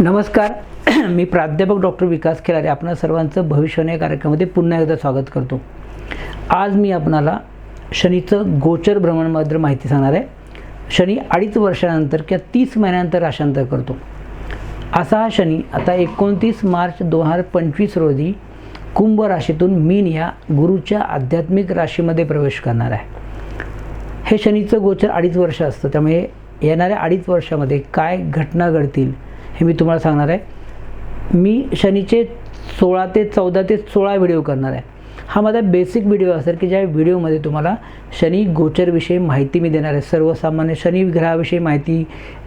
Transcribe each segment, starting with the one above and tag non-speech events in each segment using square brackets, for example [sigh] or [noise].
नमस्कार. [clears throat] मी प्राध्यापक डॉक्टर विकास खेळारे आपणा सर्वांचं भविष्यवाणी या कार्यक्रमामध्ये पुन्हा एकदा स्वागत करतो. आज मी आपणाला शनीचं गोचर भ्रमणबद्दल माहिती सांगणार आहे. शनी अडीच वर्षानंतर किंवा तीस महिन्यानंतर राशांतर करतो. असा हा शनी आता एकोणतीस मार्च दोन हजार पंचवीस रोजी कुंभ राशीतून मीन या गुरुच्या आध्यात्मिक राशीमध्ये प्रवेश करणार आहे. हे शनीचं गोचर अडीच वर्ष असतं. त्यामुळे येणाऱ्या अडीच वर्षामध्ये काय घटना घडतील हे मी तुम्हाला सांगणार आहे. मी शनीचे सोळा ते चौदा ते सोळा व्हिडिओ करणार आहे. हा माझा बेसिक व्हिडिओ असेल की ज्या व्हिडिओमध्ये तुम्हाला शनी गोचरविषयी माहिती मी देणार आहे. सर्वसामान्य शनी ग्रहाविषयी माहिती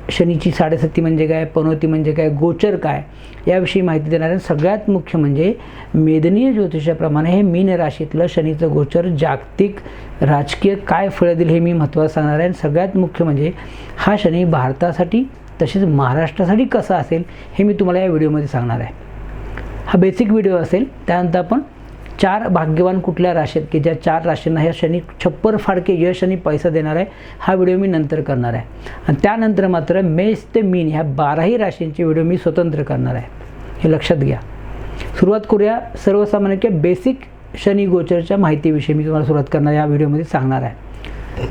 शनीची साडेसती म्हणजे काय पनोती म्हणजे काय गोचर काय याविषयी माहिती देणार आहे. सगळ्यात मुख्य म्हणजे मेदनीय ज्योतिषाप्रमाणे हे मीन राशीतलं शनीचं गोचर जागतिक राजकीय काय फळं देईल हे मी महत्त्वाचं सांगणार आहे. आणि सगळ्यात मुख्य म्हणजे हा शनी भारतासाठी तसेच महाराष्ट्रासाठी कसा असेल हे मी तुम्हाला या व्हिडिओमध्ये सांगणार आहे. हा बेसिक व्हिडिओ असेल त्यानंतर आपण चार भाग्यवान कुठल्या राशीत की ज्या चार राशींना ह्या शनी छप्पर फाडके यश आणि पैसा देणार आहे हा व्हिडिओ मी नंतर करणार आहे. आणि त्यानंतर मात्र मेष ते मीन ह्या बाराही राशींचे व्हिडिओ मी स्वतंत्र करणार आहे. हे लक्षात घ्या. सुरुवात करूया सर्वसामान्य किंवा बेसिक शनी गोचरच्या माहितीविषयी मी तुम्हाला सुरुवात करणार या व्हिडिओमध्ये सांगणार आहे.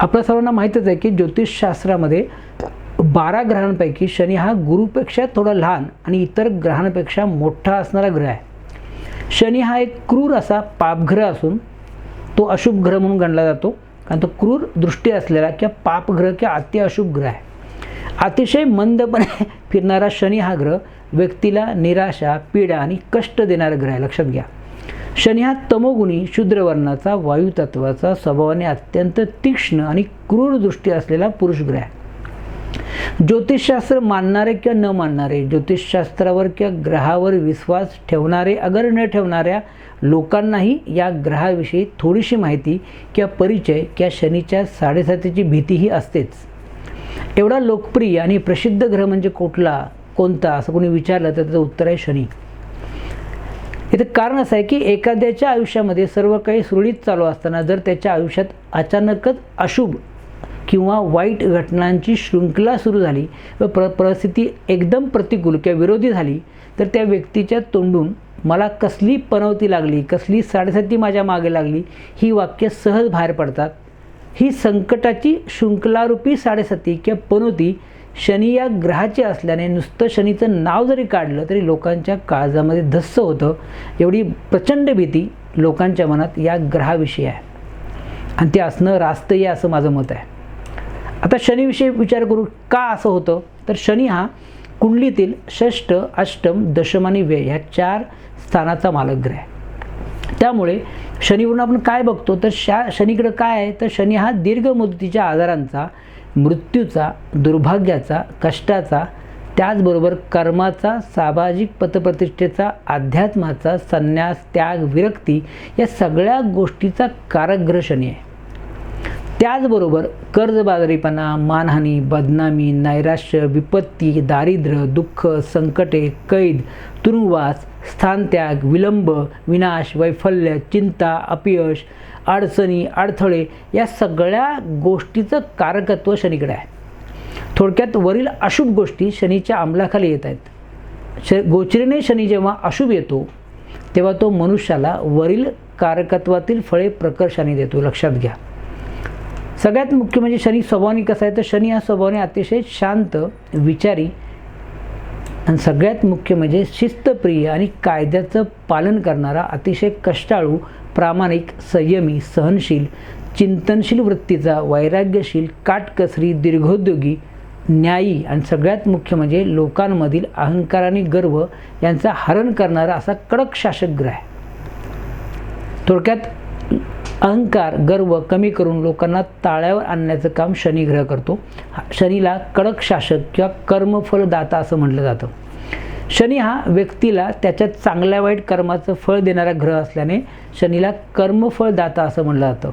आपल्या सर्वांना माहीतच आहे की ज्योतिषशास्त्रामध्ये बारा ग्रहांपैकी शनी हा गुरुपेक्षा थोडा लहान आणि इतर ग्रहांपेक्षा मोठा असणारा ग्रह आहे. शनी हा एक क्रूर असा पापग्रह असून तो अशुभ ग्रह म्हणून गणला जातो. कारण तो क्रूर दृष्टी असलेला किंवा पापग्रह किंवा अति अशुभ ग्रह आहे. अतिशय मंदपणे [laughs] फिरणारा शनी हा ग्रह व्यक्तीला निराशा पीडा आणि कष्ट देणारा ग्रह आहे. लक्षात घ्या. शनी हा तमोगुणी शूद्रवर्णाचा वायुतत्वाचा स्वभावाने अत्यंत तीक्ष्ण आणि क्रूर दृष्टी असलेला पुरुष ग्रह आहे. ज्योतिषशास्त्र मानणारे किंवा न मानणारे ज्योतिषशास्त्रावर किंवा ग्रहावर विश्वास ठेवणारे अगर न ठेवणाऱ्या लोकांनाही या ग्रहाविषयी थोडीशी माहिती किंवा परिचय किंवा शनीच्या साडेसातीची भीतीही असतेच. एवढा लोकप्रिय आणि प्रसिद्ध ग्रह म्हणजे कुठला कोणता असं कोणी विचारलं तर त्याचं उत्तर आहे शनी. इथं कारण असं आहे की एखाद्याच्या आयुष्यामध्ये सर्व काही सुरळीत चालू असताना जर त्याच्या आयुष्यात अचानकच अशुभ किंवा वाईट घटनांची शृंखला सुरू झाली व प्र परिस्थिती एकदम प्रतिकूल किंवा विरोधी झाली तर त्या व्यक्तीच्या तोंडून मला कसली पनवती लागली कसली साडेसाती माझ्या मागे लागली ही वाक्य सहज बाहेर पडतात. ही संकटाची शृंखलारूपी साडेसाती किंवा पनोती शनी या ग्रहाची असल्याने नुसतं शनीचं नाव जरी काढलं तरी लोकांच्या काळजामध्ये धस्स होतं. एवढी प्रचंड भीती लोकांच्या मनात या ग्रहाविषयी आहे. आणि ते असणं रास्तही असं माझं मत आहे. आता शनीविषयी विचार करू का असं होतं? तर शनी हा कुंडलीतील षष्ठ अष्टम दशम आणि व्यय ह्या चार स्थानाचा मालक ग्रह आहे. त्यामुळे शनीवरून आपण काय बघतो? तर शा शनीकडं काय आहे? तर शनी हा दीर्घ मुदतीच्या आजारांचा मृत्यूचा दुर्भाग्याचा कष्टाचा त्याचबरोबर कर्माचा सामाजिक पतप्रतिष्ठेचा अध्यात्माचा संन्यास त्याग विरक्ती या सगळ्या गोष्टीचा कारकग्रह शनी आहे. त्याचबरोबर कर्जबाजारीपणा मानहानी बदनामी नैराश्य विपत्ती दारिद्र्य दुःख संकटे कैद तुरुंगवास स्थानत्याग विलंब विनाश वैफल्य चिंता अपयश अडचणी अडथळे या सगळ्या गोष्टीचं कारकत्व शनीकडे आहे. थोडक्यात वरील अशुभ गोष्टी शनीच्या अंमलाखाली येत आहेत. श गोचरीने शनी जेव्हा अशुभ येतो तेव्हा तो मनुष्याला वरील कारकत्वातील फळे प्रकर्षाने देतो. लक्षात घ्या. सगळ्यात मुख्य म्हणजे शनी स्वभावाने कसा आहे? तर शनी हा स्वभावाने अतिशय शांत विचारी आणि सगळ्यात मुख्य म्हणजे शिस्तप्रिय आणि कायद्याचं पालन करणारा अतिशय कष्टाळू प्रामाणिक संयमी सहनशील चिंतनशील वृत्तीचा वैराग्यशील काटकसरी दीर्घोद्योगी न्यायी आणि सगळ्यात मुख्य म्हणजे लोकांमधील अहंकार आणि गर्व यांचा हरण करणारा असा कडक शासक ग्रह आहे. थोडक्यात अहंकार गर्व कमी करून लोकांना ताळ्यावर आणण्याचं काम शनी ग्रह करतो. शनीला कडक शासक किंवा कर्मफलदाता असं म्हटलं जातं. शनी हा व्यक्तीला त्याच्या चांगल्या वाईट कर्माचं फळ देणारा ग्रह असल्याने शनीला कर्मफळदाता असं म्हटलं जातं.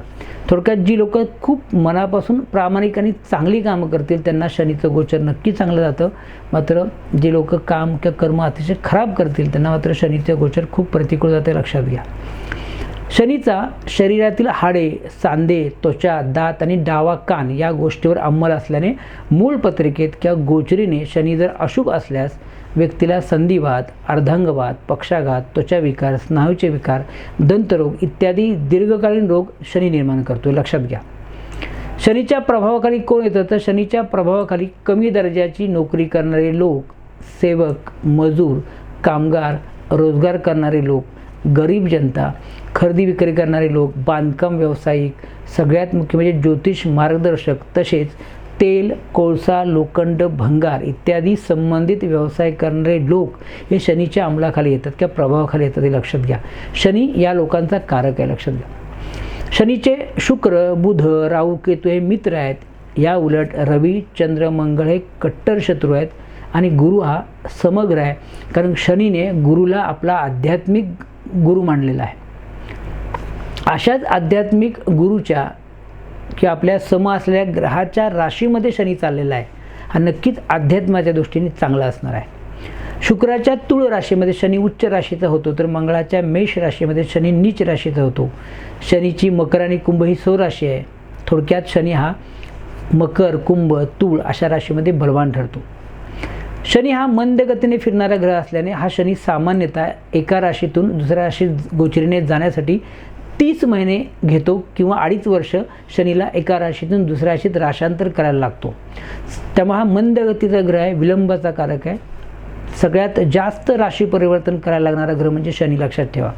थोडक्यात जी लोक खूप मनापासून प्रामाणिक आणि चांगली कामं करतील त्यांना शनीचं गोचर नक्की चांगलं जातं. मात्र जे लोक काम किंवा कर्म अतिशय खराब करतील त्यांना मात्र शनीचं गोचर खूप प्रतिकूल जाते लक्षात घ्या. शनीचा शरीरातील हाडे सांधे त्वचा दात आणि डावा कान या गोष्टीवर अंमल असल्याने मूळ पत्रिकेत किंवा गोचरीने शनी जर अशुभ असल्यास व्यक्तीला संधिवात अर्धांगवात पक्षाघात त्वचा विकार स्नायूचे विकार दंतरोग इत्यादी दीर्घकालीन रोग शनी निर्माण करतो लक्षात घ्या. शनीच्या प्रभावाखाली कोण येतं? तर शनीच्या प्रभावाखाली कमी दर्जाची नोकरी करणारे लोक सेवक मजूर कामगार रोजगार करणारे लोक गरीब जनता खरेदी विक्री करणारे लोक बांधकाम व्यावसायिक सगळ्यात मुख्य म्हणजे ज्योतिष मार्गदर्शक तसेच तेल कोळसा लोखंड भंगार इत्यादी संबंधित व्यवसाय करणारे लोक हे शनीच्या अंमलाखाली येतात किंवा प्रभावाखाली येतात हे लक्षात घ्या. शनी या लोकांचा कारक आहे लक्षात घ्या. शनीचे शुक्र बुध राहू केतू हे मित्र आहेत. या उलट रवी चंद्र मंगळ हे कट्टर शत्रू आहेत आणि गुरु हा समग्र आहे. कारण शनीने गुरुला आपला आध्यात्मिक गुरु मानलेला आहे. अशाच आध्यात्मिक गुरुच्या किंवा आपल्या सम असलेल्या ग्रहाच्या राशीमध्ये शनी चाललेला आहे. हा नक्कीच अध्यात्माच्या दृष्टीने चांगला असणार आहे. शुक्राच्या तुळ राशीमध्ये शनी उच्च राशीचा होतो तर मंगळाच्या मेष राशीमध्ये शनी नीच राशीचा होतो. शनीची मकर आणि कुंभ ही सौ राशी आहे. थोडक्यात शनी हा मकर कुंभ तुळ अशा राशीमध्ये बलवान ठरतो. शनी हा मंद गतीने फिरणारा ग्रह असल्याने हा शनी सामान्यतः एका राशीतून दुसऱ्या राशीत गोचरीने जाण्यासाठी तीस महिने घेतो किंवा अडीच वर्ष शनीला एका राशीतून दुसऱ्या राशीत राशांतर करायला लागतो. त्यामुळे हा मंद गतीचा ग्रह आहे विलंबाचा कारक आहे. सगळ्यात जास्त राशी परिवर्तन करायला लागणारा ग्रह म्हणजे शनी. लक्षात ठेवा.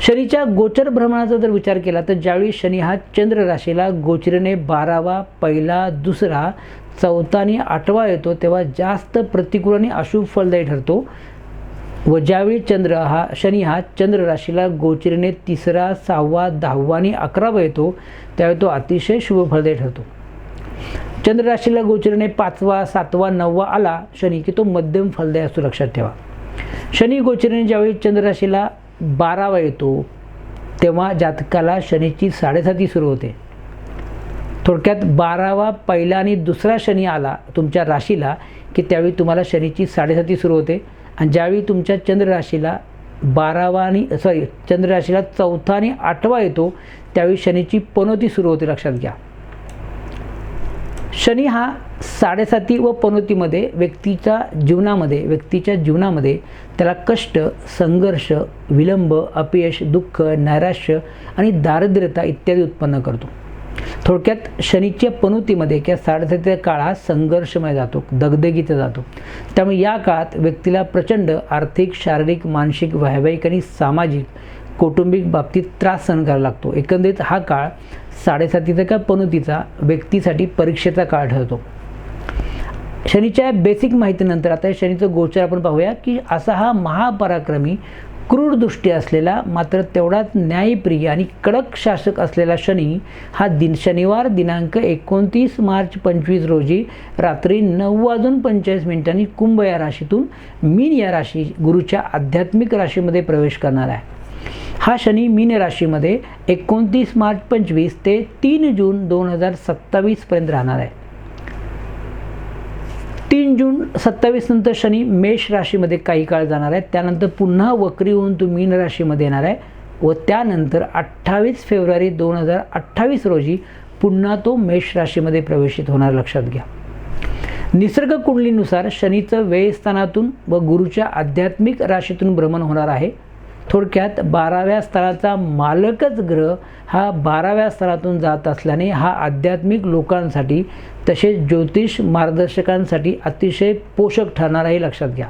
शनीच्या गोचर भ्रमणाचा जर विचार केला तर ज्यावेळी शनी हा चंद्र राशीला गोचरीने बारावा पहिला दुसरा चौथा आणि आठवा येतो तेव्हा जास्त प्रतिकूल आणि अशुभ फलदायी ठरतो. व ज्यावेळी चंद्र हा शनी हा चंद्र राशीला गोचरीने तिसरा सहावा दहावा आणि अकरावा येतो त्यावेळी तो अतिशय शुभ फलदायी ठरतो. चंद्र राशीला गोचरीने पाचवा सातवा नववा आला शनी की तो मध्यम फलदायी असतो लक्षात ठेवा. शनी गोचरीने ज्यावेळी चंद्र राशीला बारावा येतो तेव्हा जातकाला शनीची साडेसाती सुरू होते. थोडक्यात बारावा पहिला आणि दुसरा शनी आला तुमच्या राशीला की त्यावेळी तुम्हाला शनीची साडेसाती सुरू होते. आणि ज्यावेळी तुमच्या चंद्र राशीला बारावा आणि सॉरी चंद्र राशीला चौथा आणि आठवा येतो त्यावेळी शनीची पनोती सुरू होते. लक्षात घ्या. शनी हा साडेसाती व पनोतीमध्ये व्यक्तीच्या जीवनामध्ये व्यक्तीच्या जीवनामध्ये त्याला कष्ट संघर्ष विलंब अपयश दुःख नैराश्य आणि दारिद्र्यता इत्यादी उत्पन्न करतो. थोडक्यात शनीच्या पनोतीमध्ये किंवा साडेसातीचा काळ हा संघर्षमय जातो दगदगीचा जातो. त्यामुळे या काळात व्यक्तीला प्रचंड आर्थिक शारीरिक मानसिक वैवाहिक आणि सामाजिक कौटुंबिक बाबतीत त्रास सहन करावा लागतो. एकंदरीत हा काळ साडेसातीचा का पनोतीचा व्यक्तीसाठी परीक्षेचा काळ ठरतो. शनीच्या बेसिक माहितीनंतर आता शनीचं गोचर आपण पाहूया की असा हा महापराक्रमी क्रूर दृष्टी असलेला मात्र तेवढाच न्यायप्रिय आणि कडक शासक असलेला शनी हा दिन शनिवार दिनांक एकोणतीस मार्च पंचवीस रोजी रात्री नऊ वाजून पंचेचाळीस मिनिटांनी कुंभ या राशीतून मीन या राशी गुरुच्या आध्यात्मिक राशीमध्ये प्रवेश करणार आहे. हा शनी मीन राशीमध्ये एकोणतीस मार्च पंचवीस ते तीन जून दोन हजार सत्तावीसपर्यंत राहणार आहे. तीन जून सत्तावीस नंतर शनी मेष राशीमध्ये काही काळ जाणार आहे. त्यानंतर पुन्हा वक्री होऊन तो मीन राशीमध्ये येणार आहे व त्यानंतर अठ्ठावीस फेब्रुवारी दोन हजार अठ्ठावीस रोजी पुन्हा तो मेष राशीमध्ये प्रवेशित होणार लक्षात घ्या. निसर्ग कुंडलीनुसार शनीचं व्ययस्थानातून व गुरुच्या आध्यात्मिक राशीतून भ्रमण होणार आहे. थोडक्यात बाराव्या स्थळाचा मालकच ग्रह हा बाराव्या स्थळातून जात असल्याने हा आध्यात्मिक लोकांसाठी तसेच ज्योतिष मार्गदर्शकांसाठी अतिशय पोषक ठरणार आहे लक्षात घ्या.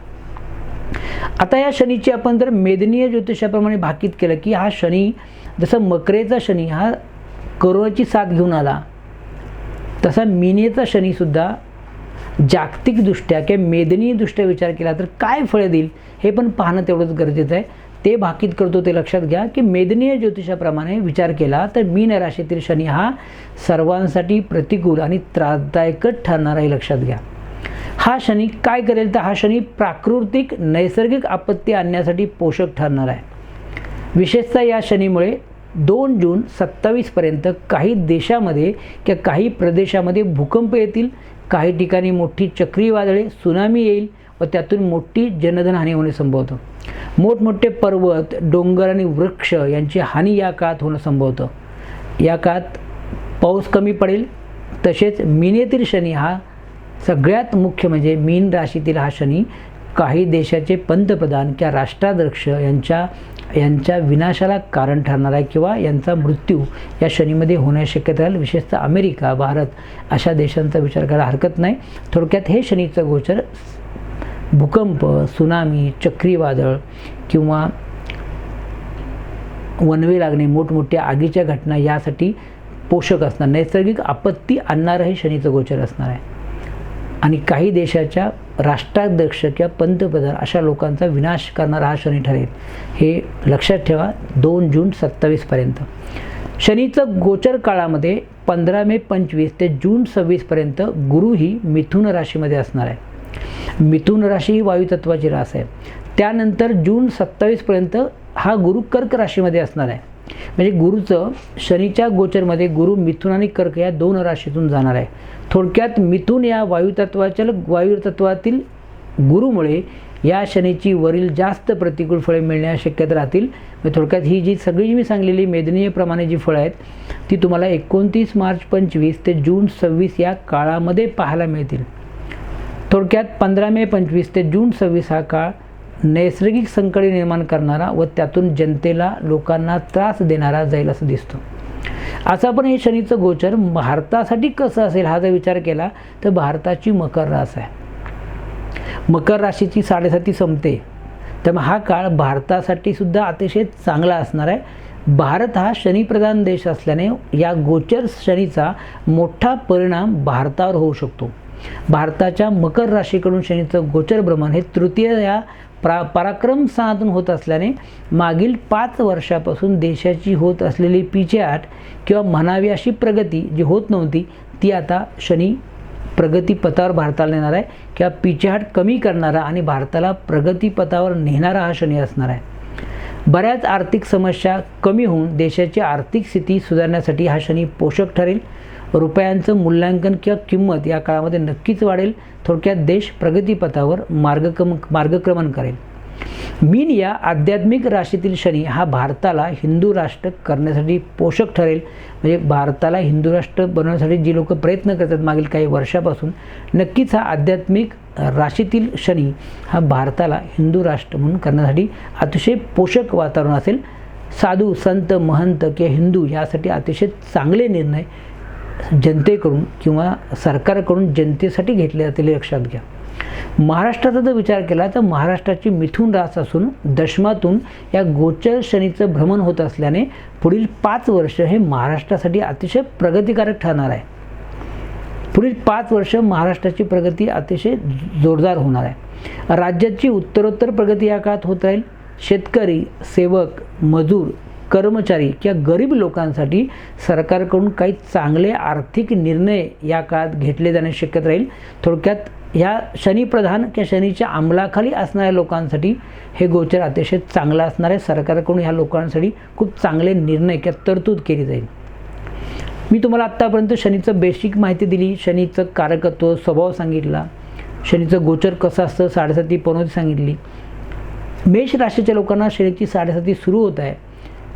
आता या शनीची आपण जर मेदनीय ज्योतिषाप्रमाणे भाकीत केलं की हा शनी जसं मकरेचा शनी हा करोनाची साथ घेऊन आला तसा मिनेचा शनीसुद्धा जागतिकदृष्ट्या किंवा मेदनीयदृष्ट्या विचार केला तर काय फळे देईल हे पण पाहणं तेवढंच गरजेचं आहे. ते भाकीत करतो ते लक्षात घ्या की मेदनीय ज्योतिषाप्रमाणे विचार केला तर मीन राशीतील शनी हा सर्वांसाठी प्रतिकूल आणि त्रासदायकच ठरणार आहे लक्षात घ्या. हा शनी काय करेल तर हा शनी प्राकृतिक नैसर्गिक आपत्ती आणण्यासाठी पोषक ठरणार आहे. विशेषतः या शनीमुळे दोन जून सत्तावीसपर्यंत काही देशामध्ये किंवा काही प्रदेशामध्ये भूकंप येतील काही ठिकाणी मोठी चक्रीवादळे सुनामी येईल व त्यातून मोठी जनधन हानी होणे संभवतं. मोठमोठे पर्वत डोंगर आणि वृक्ष यांची हानी या काळात होणं संभवतं. या काळात पाऊस कमी पडेल तसेच मिनेतील शनी हा सगळ्यात मुख्य म्हणजे मीन राशीतील हा शनी काही देशाचे पंतप्रधान किंवा राष्ट्राध्यक्ष यांच्या यांच्या विनाशाला कारण ठरणार आहे किंवा यांचा मृत्यू या शनीमध्ये होण्याची शक्यता राहील. विशेषतः अमेरिका भारत अशा देशांचा विचार करायला हरकत नाही. थोडक्यात हे शनीचं गोचर भूकंप सुनामी चक्रीवादळ किंवा वनवे लागणे मोठमोठ्या आगीच्या घटना यासाठी पोषक असणार. नैसर्गिक आपत्ती आणणारं हे शनीचं गोचर असणार आहे. आणि काही देशाच्या राष्ट्राध्यक्ष किंवा पंतप्रधान अशा लोकांचा विनाश करणारा हा शनी ठरेल. हे लक्षात ठेवा दोन जून सत्तावीसपर्यंत शनीचं गोचर काळामध्ये पंधरा मे पंचवीस ते जून सव्वीसपर्यंत गुरु ही मिथुन राशीमध्ये असणार आहे. मिथुन राशी ही वायुतत्वाची रास आहे. त्यानंतर जून सत्तावीसपर्यंत हा गुरु कर्क राशीमध्ये असणार आहे. म्हणजे गुरुचं शनीच्या गोचरमध्ये गुरु मिथुन आणि कर्क या दोन राशीतून जाणार आहे. थोडक्यात मिथुन या वायुतत्वाच्या वायुतत्वातील गुरुमुळे या शनीची वरील जास्त प्रतिकूल फळे मिळण्यास शक्यता राहतील. म्हणजे थोडक्यात ही जी सगळी जी मी सांगलेली मेदनीयप्रमाणे जी फळं आहेत ती तुम्हाला एकोणतीस मार्च पंचवीस ते जून सव्वीस या काळामध्ये पाहायला मिळतील. थोडक्यात पंधरा मे पंचवीस ते जून सव्वीस हा काळ नैसर्गिक संकटे निर्माण करणारा व त्यातून जनतेला लोकांना त्रास देणारा जाईल असं दिसतो. असं आपण हे शनीचं गोचर भारतासाठी कसं असेल हा जर विचार केला तर भारताची मकर रास आहे. मकर राशीची साडेसाती संपते. त्यामुळे हा काळ भारतासाठी सुद्धा अतिशय चांगला असणार आहे. भारत हा शनीप्रधान देश असल्याने या गोचर शनीचा मोठा परिणाम भारतावर होऊ शकतो. भारताच्या मकर राशीकडून शनीचं गोचर भ्रमण हे तृतीय या प्रा पराक्रम स्थानातून होत असल्याने मागील पाच वर्षापासून देशाची होत असलेली पिछेहाट किंवा म्हणावी अशी प्रगती जी होत नव्हती ती आता शनी प्रगतीपथावर भारताला नेणार आहे किंवा पिछेहाट कमी करणारा आणि भारताला प्रगतीपथावर नेणारा हा शनी असणार आहे. बऱ्याच आर्थिक समस्या कमी होऊन देशाची आर्थिक स्थिती सुधारण्यासाठी हा शनी पोषक ठरेल. रुपयांचं मूल्यांकन किंवा किंमत या काळामध्ये नक्कीच वाढेल. थोडक्यात देश प्रगतीपथावर मार्गक्रम मार्गक्रमण करेल. मीन या आध्यात्मिक राशीतील शनी हा भारताला हिंदू राष्ट्र करण्यासाठी पोषक ठरेल. म्हणजे भारताला हिंदू राष्ट्र बनवण्यासाठी जी लोक प्रयत्न करतात मागील काही वर्षापासून नक्कीच हा आध्यात्मिक राशीतील शनी हा भारताला हिंदू राष्ट्र म्हणून करण्यासाठी अतिशय पोषक वातावरण असेल. साधू संत महंत किंवा हिंदू यासाठी अतिशय चांगले निर्णय जनतेकडून किंवा सरकारकडून जनतेसाठी घेतले जातील लक्षात घ्या. महाराष्ट्राचा जर विचार केला तर महाराष्ट्राची मिथून रास असून दशमातून या गोचर शनीचं भ्रमण होत असल्याने पुढील पाच वर्ष हे महाराष्ट्रासाठी अतिशय प्रगतिकारक ठरणार आहे. पुढील पाच वर्ष महाराष्ट्राची प्रगती अतिशय जोरदार होणार आहे. राज्याची उत्तरोत्तर प्रगती या काळात होत राहील. शेतकरी सेवक मजूर कर्मचारी किंवा गरीब लोकांसाठी सरकारकडून काही चांगले आर्थिक निर्णय या काळात घेतले जाण्याची शक्यता राहील. थोडक्यात ह्या शनीप्रधान किंवा शनीच्या अंमलाखाली असणाऱ्या लोकांसाठी हे गोचर अतिशय चांगलं असणार आहे. सरकारकडून ह्या लोकांसाठी खूप चांगले निर्णय किंवा तरतूद केली जाईल. मी तुम्हाला आत्तापर्यंत शनीचं बेसिक माहिती दिली. शनीचं कारकत्व स्वभाव सांगितला. शनीचं गोचर कसं असतं साडेसाती पनोती सांगितली. मेष राशीच्या लोकांना शनीची साडेसाती सुरू होत आहे.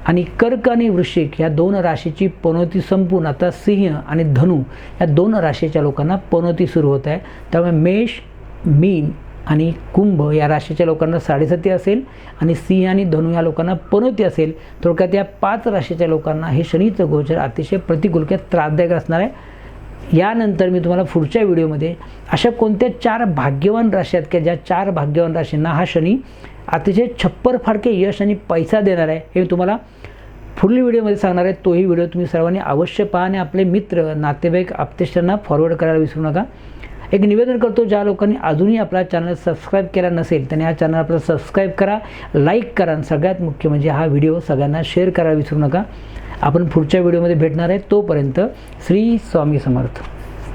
आणि कर्क आणि वृश्चिक या दोन राशीची पनोती संपून आता सिंह आणि धनु या दोन राशीच्या लोकांना पनोती सुरू होत आहे. त्यामुळे मेष मीन आणि कुंभ या राशीच्या लोकांना साडेसाती असेल आणि सिंह आणि धनु या लोकांना पनोती असेल. थोडक्यात या पाच राशीच्या लोकांना हे शनीचं गोचर अतिशय प्रतिकूल किंवा त्रासदायक असणार आहे. यानंतर मी तुम्हाला पुढच्या व्हिडिओमध्ये अशा कोणत्या चार भाग्यवान राशी आहेत की ज्या चार भाग्यवान राशींना हा शनी अतिशय छप्पर फाडके यश आणि पैसा देणार आहे हे तुम्हाला पुढील व्हिडिओमध्ये सांगणार आहे. तोही व्हिडिओ तुम्ही सर्वांनी अवश्य पहा आणि आपले मित्र नातेवाईक आपतेष्टांना फॉरवर्ड करायला विसरू नका. एक निवेदन करतो ज्या लोकांनी अजूनही आपला चॅनल सबस्क्राईब केला नसेल त्यांनी हा चॅनल आपला सबस्क्राईब करा लाईक करा आणि सगळ्यात मुख्य म्हणजे हा व्हिडिओ सगळ्यांना शेअर करायला विसरू नका. आपण पुढच्या व्हिडिओमध्ये भेटणार आहे. तोपर्यंत श्री स्वामी समर्थ.